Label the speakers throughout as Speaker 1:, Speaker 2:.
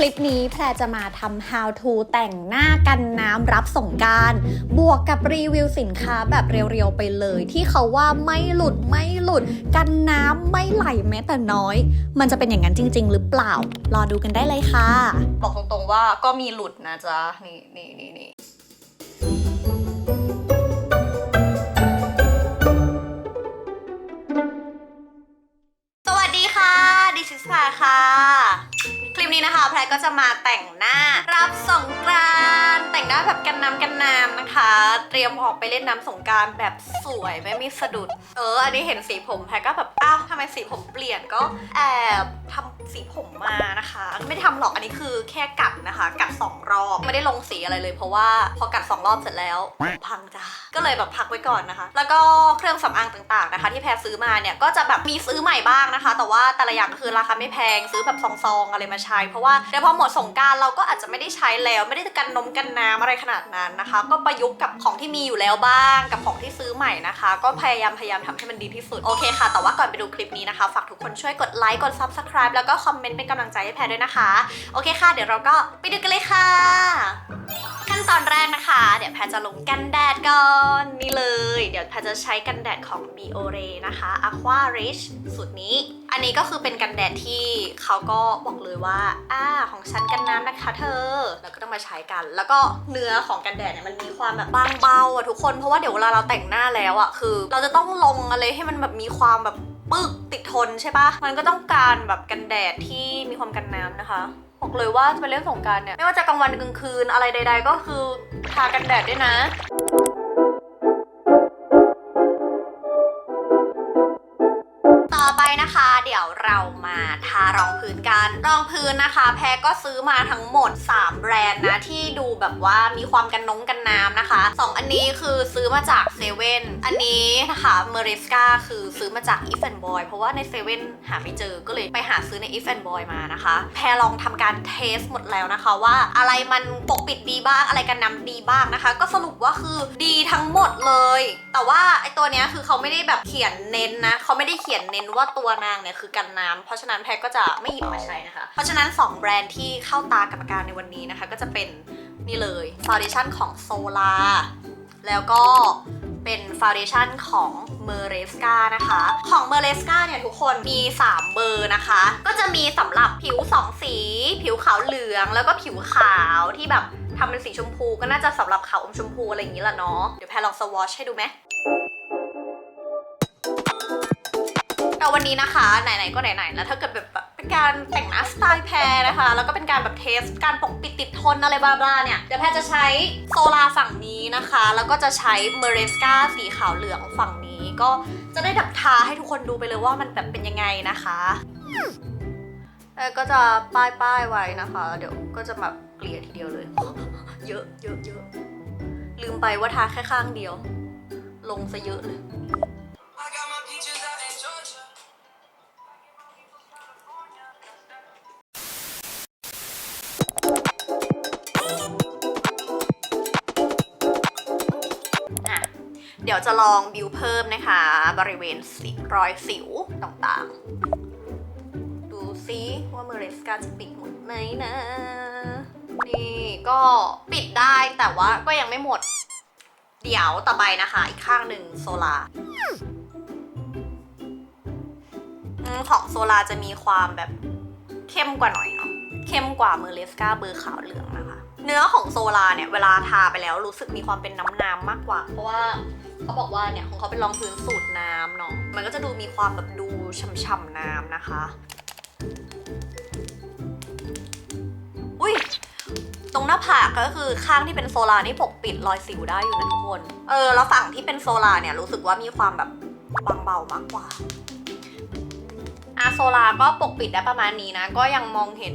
Speaker 1: คลิปนี้แพรจะมาทำ how to แต่งหน้ากันน้ำรับสงการ บวกกับรีวิวสินค้าแบบเรียวๆไปเลย ที่เขาว่าไม่หลุด หลุด กันน้ำไม่ไหลแม้แต่น้อย มันจะเป็นอย่างนั้นจริง ๆ หรือเปล่า รอดูกันได้เลยค่ะ บอกตรงๆว่าก็มีหลุดนะจ๊ะ นี่นี่นี่นี่สวัสดีค่ะ ดิฉันสาค่ะ คลิปนี้นะคะ แพรก็จะมาแต่งหน้ารับสงกราน แบบกันน้ำกันน้ำนะคะ เตรียมออกไปเล่นน้ำสงการแบบสวยไม่มีสะดุด เออ อันนี้เห็นสีผมแพรก็แบบ อ้าวทำไมสีผมเปลี่ยนก็แอบทำ สีผมมานะคะ ไม่ได้ทำหรอกอันนี้คือแค่กัดนะคะ กัดสองรอบ ไม่ได้ลงสีอะไรเลย เพราะว่าพอกัดสองรอบเสร็จแล้วผมพังจ้าก็เลยแบบพักไว้ก่อนนะคะ แล้วก็เครื่องสำอางต่างๆนะคะ ที่แพรซื้อมาเนี่ยก็จะแบบมีซื้อใหม่บ้างนะคะ แต่ว่าแต่ละอย่างก็คือราคาไม่แพงซื้อแบบซองๆอะไรมาใช้ เพราะว่าเดี๋ยวพอหมดสงการเราก็อาจจะไม่ได้ใช้แล้ว ไม่ได้กันนมกันน้ำอะไรขนาดนั้นนะคะ ก็ประยุกต์กับของที่มีอยู่แล้วบ้าง กับของที่ซื้อใหม่นะคะ ก็พยายามพยายามทำให้มันดีที่สุดโอเคค่ะ แต่ว่าก่อนไปดูคลิปนี้นะคะ ฝากทุกคนช่วยกดไลค์กด subscribe แล้วก็คอมเมนต์เป็นกำลังใจให้แพรด้วยนะคะ โอเคค่ะ เดี๋ยวเราก็ไปดูกันเลยค่ะ ขั้นตอนแรกนะคะ เดี๋ยวแพรจะลงกันแดดก่อนนี่เลย เดี๋ยวแพรจะใช้กันแดดของ Biore นะคะ Aqua Rich สูตรนี้ อันนี้ก็คือเป็นกันแดดที่เขาก็บอกเลยว่า อ่า ของฉันกันน้ำนะคะเธอ แล้วก็ต้องมาใช้กัน แล้วก็เนื้อของกันแดดเนี่ยมันมีความแบบบางเบาอะทุกคน เพราะว่าเดี๋ยวเวลาเราแต่งหน้าแล้วอะคือ เราจะต้องลงอะไรให้มันแบบมีความแบบ ปึกติดทนใช่ปะมันก็ต้องการแบบกันแดดที่มีความกันน้ำนะคะบอกเลยว่าจะไปเล่นสงการเนี่ยไม่ว่าจะกลางวันกลางคืนอะไรใด ๆ ก็คือทากันแดดด้วยนะ ต่อไปนะคะ เดี๋ยวเรามาทารองพื้นกัน รองพื้นนะคะ แพรก็ซื้อมาทั้งหมด 3 แบรนด์นะ ที่ดูแบบว่ามีความกันนงกันน้ำนะคะ 2 อันนี้คือซื้อมาจากเซเว่นอันนี้นะคะเมริสกาคือซื้อมาจาก If and Boy เพราะว่าในเซเว่นหาไม่เจอก็เลยไปหาซื้อใน If and Boy มานะคะ แพรลองทำการเทสหมดแล้วนะคะว่าอะไรมันปกปิดดีบ้างอะไรกันน้ำดีบ้างนะคะ ก็สรุปว่าคือดีทั้งหมดเลย แต่ว่าไอตัวเนี้ยคือเขาไม่ได้แบบเขียนเน้นนะเขาไม่ได้เขียนเน้นว่าตัวนางเนี่ยคือกันน้ำเพราะฉะนั้นแพรก็จะไม่หยิบมาใช้นะคะ เพราะฉะนั้น 2 แบรนด์ที่เข้าตากรรมการในวันนี้นะคะ ก็จะเป็นนี่เลยฟ u n เดชั่นของโซลาแล้วก็เป็นฟ u n เดชั่นของเมเรสกานะคะ ของเมเรสกาเนี่ยทุกคนมี 3 เบอร์นะคะ ก็จะมีสำหรับผิว 2 สี ผิวขาวเหลือง แล้วก็ผิวขาวที่แบบทำเป็นสีชมพูก็น่าจะสำหรับขาวอมชมพูอะไรอย่างนี้แหละเนาะเดี๋ยวแพรลองสวอชให้ดูไหม วันนี้นะคะ ไหนๆก็ไหนๆแล้วถ้าเกิดแบบเป็นการแต่งหน้าสไตล์แพรนะคะ แล้วก็เป็นการแบบเทสการปกปิดติดทนอะไรบลาๆเนี่ยเดี๋ยวแพรจะใช้โซลาฝั่งนี้นะคะ แล้วก็จะใช้เมเรสกาสีขาวเหลืองฝั่งนี้ก็จะได้ดับทาให้ทุกคนดูไปเลยว่ามันแบบเป็นยังไงนะคะเออก็จะป้ายป้ายๆไว้นะคะ เดี๋ยวก็จะแบบเกลี่ยทีเดียวเลย เยอะเยอะเยอะลืมไปว่าทาแค่ข้างเดียว ลงซะเยอะเลย เดี๋ยวจะลองบิวเพิ่มนะคะ บริเวณสิรอยสิวต่างๆ ดูซิว่าเมเรสกาจะปิดหมดไหมนะ นี่ก็ปิดได้แต่ว่าก็ยังไม่หมด เดี๋ยวต่อไปนะคะ อีกข้างหนึ่งโซลาของโซลาจะมีความแบบเข้มกว่าหน่อยเนาะเข้มกว่าเมเรสกาเบอร์ขาวเหลืองนะคะ เนื้อของโซลาเนี่ย เวลาทาไปแล้วรู้สึกมีความเป็นน้ำน้ำๆมากกว่า เพราะว่า เขาบอกว่าเนี่ยของเขาเป็นรองพื้นสูตรน้ำเนาะมันก็จะดูมีความแบบดูช่ำๆน้ำนะคะ อุ้ยตรงหน้าผากก็คือข้างที่เป็นโซลานี่ปกปิดรอยสิวได้อยู่นะทุกคน เออแล้วฝั่งที่เป็นโซลาเนี่ยรู้สึกว่ามีความแบบบางเบามากกว่าอาโซลาก็ปกปิดได้ประมาณนี้นะ ก็ยังมองเห็น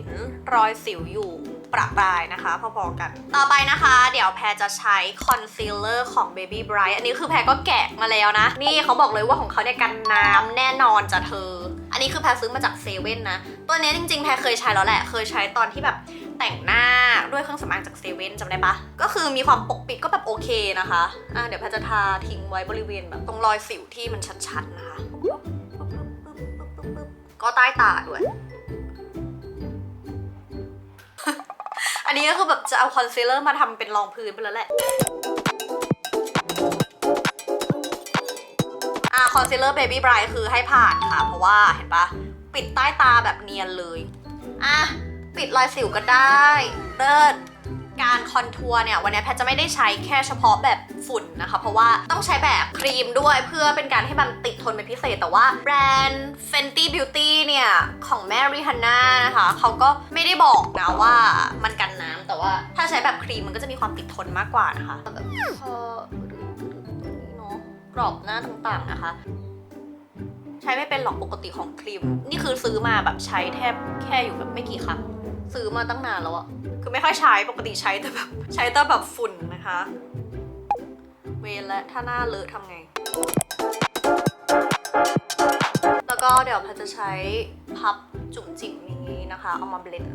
Speaker 1: รอยสิวอยู่ ประปรายนะคะ พอๆกัน ต่อไปนะคะ เดี๋ยวแพรจะใช้คอนซีลเลอร์ของ Baby Bright อันนี้คือแพรก็แกะมาแล้วนะ นี่เขาบอกเลยว่าของเขาเนี่ยกันน้ำแน่นอนจะเธอ อันนี้คือแพรซื้อมาจากเซเว่นนะ ตัวนี้จริงๆ แพรเคยใช้แล้วแหละ เคยใช้ตอนที่แบบแต่งหน้าด้วยเครื่องสำอางจากเซเว่นจำได้ปะ ก็คือมีความปกปิดก็แบบโอเคนะคะ อะเดี๋ยวแพทจะทาทิ้งไว้บริเวณแบบตรงรอยสิวที่มันชัดๆนะคะ ก็ใต้ตาด้วย นนี้ก็คือแบบจะเอาคอนซีลเลอร์มาทำเป็นรองพื้นไปแล้วแหละ อะคอนซีลเลอร์เบบี้ไบรท์คือให้ผ่านค่ะ เพราะว่าเห็นปะปิดใต้ตาแบบเนียนเลย อะ ปิดรอยสิวก็ได้เดิน การคอนทัวร์เนี่ยวันนี้แพทจะไม่ได้ใช้แค่เฉพาะแบบฝุ่นนะคะ เพราะว่าต้องใช้แบบครีมด้วยเพื่อเป็นการให้มันติดทนเป็นพิเศษ แต่ว่าแบรนด์ Fenty Beauty เนี่ย ของแม่ริฮันน่านะคะเขาก็ไม่ได้บอกนะว่ามันกันน้ำแต่ว่าถ้าใช้แบบครีมมันก็จะมีความติดทนมากกว่านะคะแบบพอเนาะกรอบหน้าต่างๆนะคะ ใช้ไม่เป็นหรอกปกติของครีม นี่คือซื้อมาแบบใช้แทบแค่อยู่แบบไม่กี่ครั้งซื้อมาตั้งนานแล้วอะ คือไม่ค่อยใช้ปกติใช้แต่แบบใช้แต่แบบฝุ่นนะคะ เวรและถ้าหน้าเลอะทำไง แล้วก็เดี๋ยวแพทจะใช้พับจุ๋มจิ๋มนี้นะคะ เอามาเบลนด์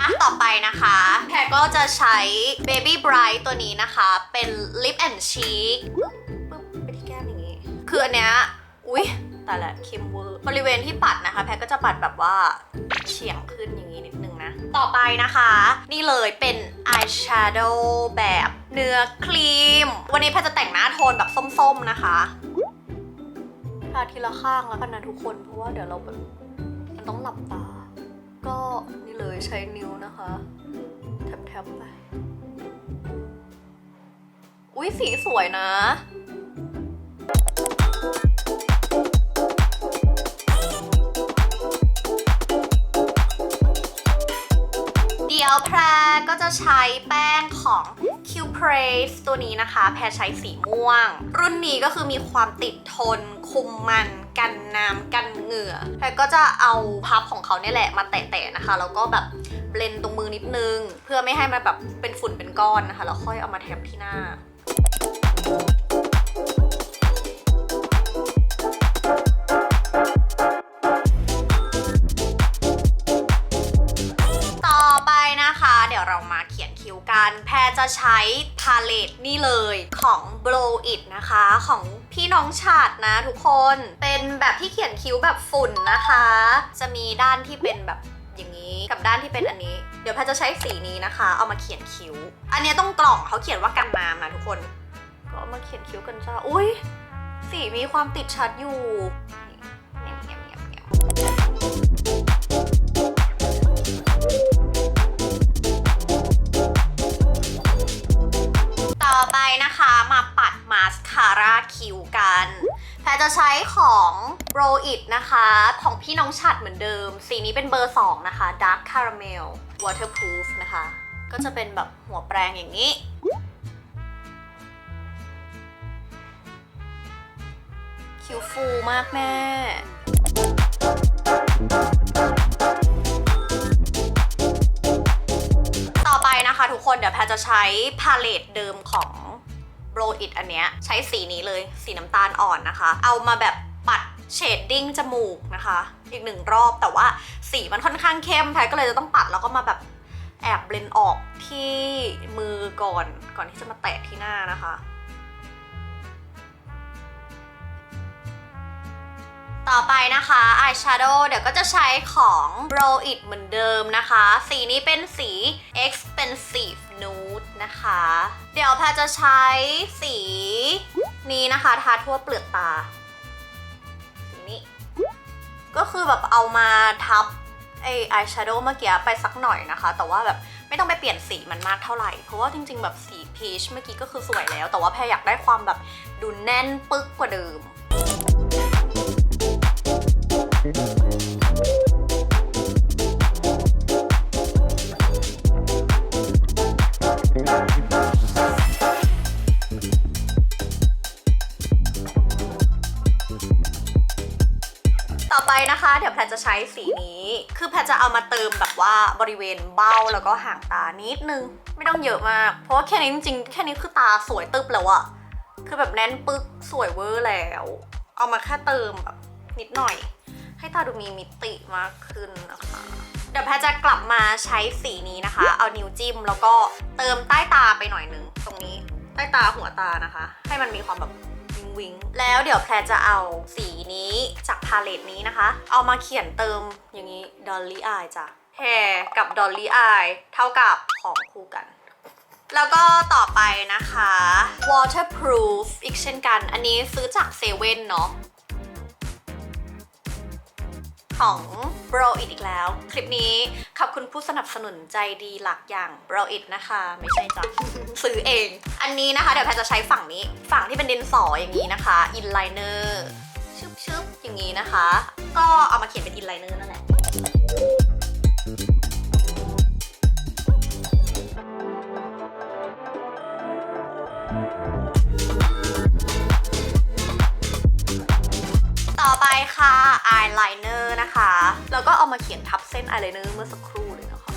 Speaker 1: อะต่อไปนะคะ แพรก็จะใช้ Baby Bright ตัวนี้นะคะ เป็น Lip and Cheek ปึ๊บไปที่แก้มอย่างนี้ คืออันเนี้ย อุ๊ย แต่ละเค็ม บริเวณที่ปัดนะคะ แพรก็จะปัดแบบว่าเฉียงขึ้นอย่างนี้นิดนึงนะ ต่อไปนะคะ นี่เลยเป็น eyeshadow แบบเนื้อครีม วันนี้แพรจะแต่งหน้าโทนแบบส้มๆนะคะทาทีละข้างแล้วกันนะทุกคน เพราะว่าเดี๋ยวเราแบบมันต้องหลับตา ก็นี่เลยใช้นิ้วนะคะแทบๆไป อุ๊ยสีสวยนะ ดี๋ยวแพรก็จะใช้แป้งของ Q Praise ตัวนี้นะคะ แพรใช้สีม่วง รุ่นนี้ก็คือมีความติดทน คุมมันกันน้ำกันเหงื่อแพรก็จะเอาพับของเขาเนี่ยแหละมาแตะๆนะคะ แล้วก็แบบเบลนตรงมือนิดนึง เพื่อไม่ให้มันแบบเป็นฝุ่นเป็นก้อนนะคะ แล้วค่อยเอามาแทบที่หน้า แพรจะใช้พาเลตนี่เลยของ Blow It นะคะของพี่น้องฉาดนะทุกคน เป็นแบบที่เขียนคิ้วแบบฝุ่นนะคะ จะมีด้านที่เป็นแบบอย่างนี้กับด้านที่เป็นอันนี้ เดี๋ยวแพรจะใช้สีนี้นะคะ เอามาเขียนคิ้ว อันนี้ต้องกล่องเขาเขียนว่ากันน้ำนะทุกคน ก็เอามาเขียนคิ้วกันจ้าอุ้ยสีมีความติดชัดอยู่เงียเงียบเงียบเงียบ จะใช้ของ b r o It นะคะ ของพี่น้องฉัดเหมือนเดิม สีนี้เป็นเบอร์ 2 นะคะ Dark Caramel Waterproof นะคะ ก็จะเป็นแบบหัวแปรงอย่างนี้ คิ้วฟูมากแม่ต่อไปนะคะทุกคนเดี๋ยวแพรจะใช้พาเลตเดิมของ โรอิดอันเนี้ยใช้สีนี้เลยสีน้ำตาลอ่อนนะคะ เอามาแบบปัดเชดดิ้งจมูกนะคะ อีกหนึ่งรอบแต่ว่าสีมันค่อนข้างเข้มแพ้ก็เลยจะต้องปัดแล้วก็มาแบบแอบเบลนออกที่มือก่อนก่อนที่จะมาแตะที่หน้านะคะ ต่อไปนะคะอายแชโดว์เดี๋ยวก็จะใช้ของ b r o It เหมือนเดิมนะคะ สีนี้เป็นสี Expensive Nude นะคะ เดี๋ยวแพรจะใช้สีนี้นะคะ ทาทั่วเปลือกตา สีนี้ ก็คือแบบเอามาทับไออายแชโดว์เมื่อกี้ไปสักหน่อยนะคะ แต่ว่าแบบไม่ต้องไปเปลี่ยนสีมันมากเท่าไหร่ เพราะว่าจริงๆ แบบสีพีชเมื่อกี้ก็คือสวยแล้ว แต่ว่าแพรอยากได้ความแบบดูแน่นปึ๊กกว่าเดิม ต่อไปนะคะ เดี๋ยวแพรจะใช้สีนี้ คือแพรจะเอามาเติมแบบว่าบริเวณเบ้าแล้วก็ห่างตานิดนึง ไม่ต้องเยอะมาก เพราะว่าแค่นี้จริงๆแค่นี้คือตาสวยตึบแล้วอะคือแบบแน่นปึ๊กสวยเวอร์แล้ว เอามาแค่เติมแบบนิดหน่อย ให้ตาดูมีมิติมากขึ้นนะคะ เดี๋ยวแพทจะกลับมาใช้สีนี้นะคะ เอานิ้วจิ้มแล้วก็เติมใต้ตาไปหน่อยนึงตรงนี้ใต้ตาหัวตานะคะ ให้มันมีความแบบวิงวิงแล้วเดี๋ยวแพรจะเอาสีนี้จากพาเลตนี้นะคะ เอามาเขียนเติมอย่างนี้ Dolly Eye จ้ะ hair กับ Dolly Eye เท่ากับของคู่กัน แล้วก็ต่อไปนะคะ waterproof อีกเช่นกัน อันนี้ซื้อจากเซเว่นเนาะ ของ b r o It อีกแล้ว คลิปนี้ขอบคุณผู้สนับสนุนใจดีหลักอย่าง b r o It นะคะ ไม่ใช่จ้ะ ซื้อเอง อันนี้นะคะ เดี๋ยวแพทจะใช้ฝั่งนี้ ฝั่งที่เป็นดินสออย่างนี้นะคะ อินไลเนอร์ชึบชึบอย่างนี้นะคะ ก็เอามาเขียนเป็นอินไลเนอร์นั่นแหละ ต่อไปค่ะอายไลเนอร์นะคะ แล้วก็เอามาเขียนทับเส้นอายไลเนอร์เมื่อสักครู่เลยนะคะ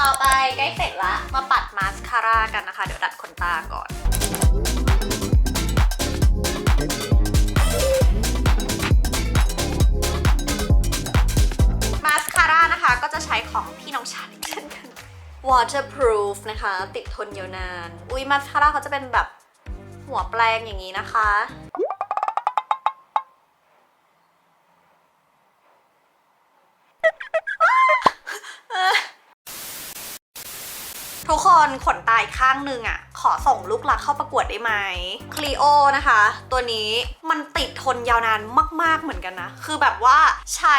Speaker 1: ต่อไปใกล้เสร็จละมาปัดมาสคาร่ากันนะคะ เดี๋ยวดัดขนตาก่อน ก็จะใช้ของพี่น้องชายเช่นกัน waterproof นะคะ ติดทนยาวนาน อุ้ยมาสคาร่าเขาจะเป็นแบบหัวแปลงอย่างนี้นะคะ ทุกคนขนตายข้างหนึ่งอะขอส่งลูกหลักเข้าประกวดได้ไหมคลีโอนะคะ ตัวนี้มันติดทนยาวนานมาก ๆเหมือนกันนะ คือแบบว่าใช้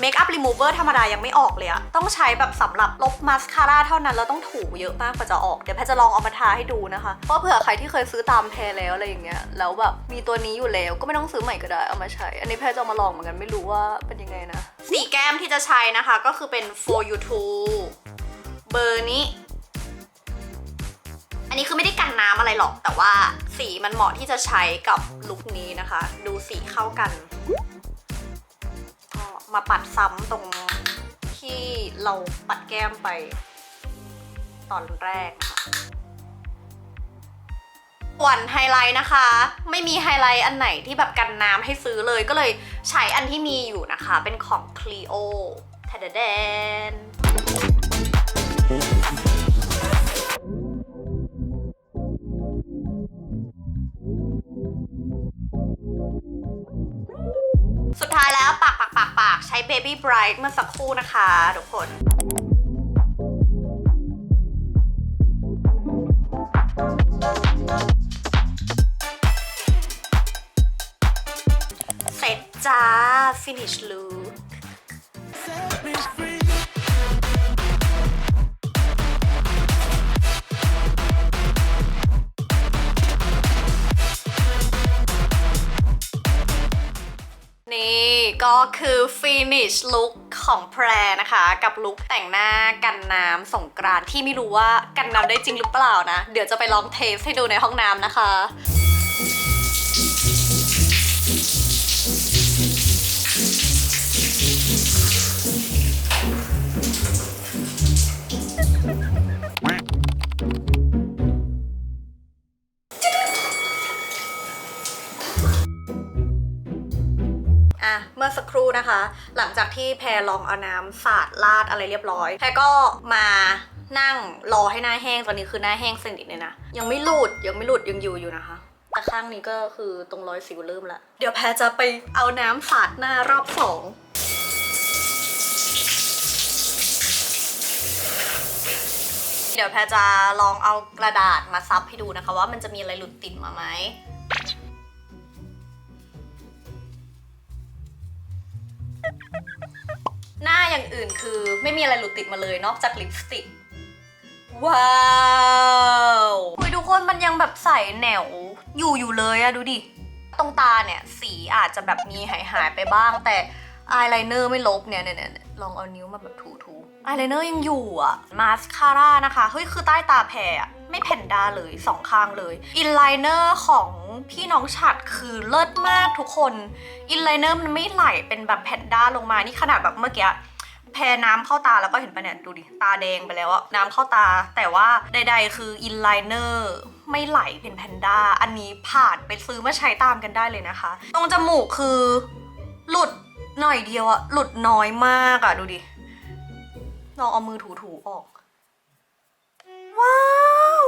Speaker 1: เมคอัพรีมูเวอร์ธรรมดายังไม่ออกเลยอะต้องใช้แบบสำหรับลบมาสคาร่าเท่านั้นแล้วต้องถูเยอะมากกว่าจะออก เดี๋ยวแพทจะลองเอามาทาให้ดูนะคะเพราะเผื่อใครที่เคยซื้อตามแพรแล้วอะไรอย่างเงี้ยแล้วแบบมีตัวนี้อยู่แล้วก็ไม่ต้องซื้อใหม่ก็ได้เอามาใช้ อันนี้แพจะเอามาลองเหมือนกันไม่รู้ว่าเป็นยังไงนะสีแก้มที่จะใช้นะคะก็คือเป็น for you too เบอร์นี้ นนี้คือไม่ได้กันน้ำอะไรหรอก แต่ว่าสีมันเหมาะที่จะใช้กับลุคนี้นะคะ ดูสีเข้ากันก็มาปัดซ้ำตรงที่เราปัดแก้มไปตอนแรกค่ะส่วนไฮไลท์นะคะ ไม่มีไฮไลท์อันไหนที่แบบกันน้ำให้ซื้อเลยก็เลยใช้อันที่มีอยู่นะคะ เป็นของ Clio ทดแดน ใช้ Baby Bright เมื่อสักครู่นะคะทุกคนเสร็จจ้า finish look ก็คือ finish look ของแพรนะคะ กับลุคแต่งหน้ากันน้ำสงกรานที่ไม่รู้ว่ากันน้ำได้จริงหรือเปล่านะ เดี๋ยวจะไปลองเทสให้ดูในห้องน้ำนะคะ ที่แพรลองเอาน้ำสาดลาดอะไรเรียบร้อย แพรก็มานั่งรอให้หน้าแห้งตอนนี้คือหน้าแห้งสนิทเลยนะ ยังไม่หลุดยังไม่หลุดยังอยู่อยู่นะคะแต่ข้างนี้ก็คือตรงรอยสิวเริ่มละเดี๋ยวแพรจะไปเอาน้ำสาดหน้ารอบสองเดี๋ยวแพรจะลองเอากระดาษมาซับให้ดูนะคะ ว่ามันจะมีอะไรหลุดติดมาไหม หน้าอย่างอื่นคือไม่มีอะไรหลุดติดมาเลยนอกจากลิปสติก ว้าวคุยทุกคนมันยังแบบใสแหนวอยู่อยู่เลยอะดูดิ ตรงตาเนี่ย สีอาจจะแบบมีหายหายไปบ้าง แต่อายไลเนอร์ไม่ลบเนี่ยเนี่ยเนี่ยลองเอานิ้วมาแบบถูๆอายไลเนอร์ยังอยู่อะมาสคาร่านะคะ เฮ้ย คือใต้ตาแพรอะ ไม่แผ่นดาเลยสองข้างเลย อินไลเนอร์ของพี่น้องฉัดคือเลิศมากทุกคน อินไลเนอร์มันไม่ไหลเป็นแบบแผ่นด้าลงมา นี่ขนาดแบบเมื่อกี้แพ้น้ำเข้าตาแล้วก็เห็นปะเนี่ยดูดิ ตาแดงไปแล้วอะน้ำเข้าตา แต่ว่าใด ๆ คืออินไลเนอร์ไม่ไหลเป็นแพนด้า อันนี้ผ่านไปซื้อมาใช้ตามกันได้เลยนะคะ ตรงจมูกคือ หลุดหน่อยเดียวอะหลุดน้อยมากอะดูดิลองเอามือถูๆออก ว้าว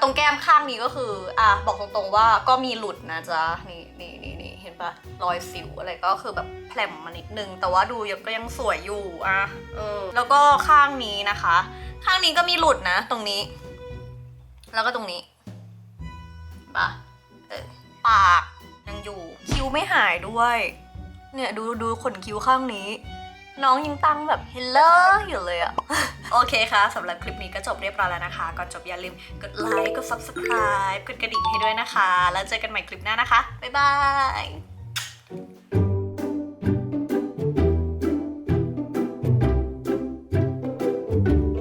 Speaker 1: ตรงแก้มข้างนี้ก็คือ อะ บอกตรงๆว่าก็มีหลุดนะจ๊ะ นี่นี่นี่นี่เห็นปะรอยสิวอะไรก็คือแบบแผลมมานิดนึง แต่ว่าดูยังก็ยังสวยอยู่ อะ เออ แล้วก็ข้างนี้นะคะ ข้างนี้ก็มีหลุดนะ ตรงนี้ แล้วก็ตรงนี้ปะเออ ปากยังอยู่ คิ้วไม่หายด้วย เนี่ยดูดูขนคิ้วข้างนี้ น้องยังตั้งแบบเฮลโลอยู่เลยอะ โอเคค่ะสำหรับคลิปนี้ก็จบเรียบร้อยแล้วนะคะ ก่อนจบอย่าลืมกดไลค์ กด subscribe กดกระดิ่งให้ด้วยนะคะ แล้วเจอกันใหม่คลิปหน้านะคะ บ๊ายบาย